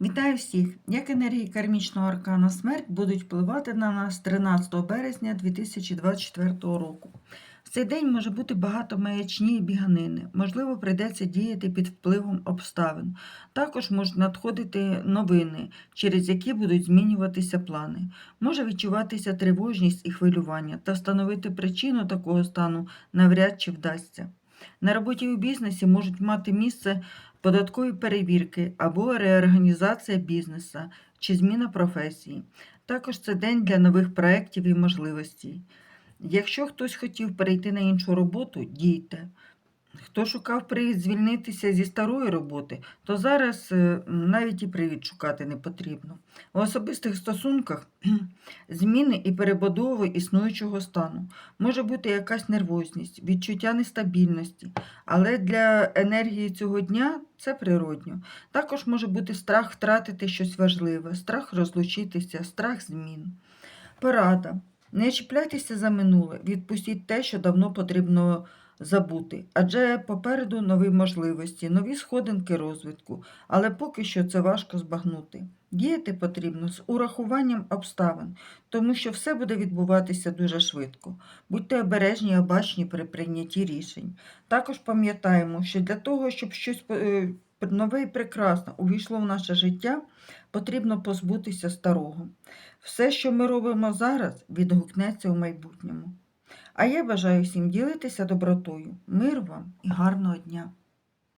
Вітаю всіх! Як енергії кармічного аркана смерть будуть впливати на нас 13 березня 2024 року. В цей день може бути багато маячні і біганини. Можливо, прийдеться діяти під впливом обставин. Також можуть надходити новини, через які будуть змінюватися плани. Може відчуватися тривожність і хвилювання, та встановити причину такого стану навряд чи вдасться. На роботі у бізнесі можуть мати місце податкові перевірки або реорганізація бізнесу чи зміна професії. Також це день для нових проєктів і можливостей. Якщо хтось хотів перейти на іншу роботу, дійте. Хто шукав привід звільнитися зі старої роботи, то зараз е, навіть і привід шукати не потрібно. У особистих стосунках зміни і перебудови існуючого стану може бути якась нервозність, відчуття нестабільності, але для енергії цього дня це природньо. Також може бути страх втратити щось важливе, страх розлучитися, страх змін. Порада. Не чіпляйтеся за минуле, відпустіть те, що давно потрібно забути, адже попереду нові можливості, нові сходинки розвитку, але поки що це важко збагнути. Діяти потрібно з урахуванням обставин, тому що все буде відбуватися дуже швидко. Будьте обережні і обачні при прийнятті рішень. Також пам'ятаємо, що для того, щоб щось е, нове і прекрасне увійшло в наше життя, потрібно позбутися старого. Все, що ми робимо зараз, відгукнеться у майбутньому. А я бажаю всім ділитися добротою, Мир вам і гарного дня!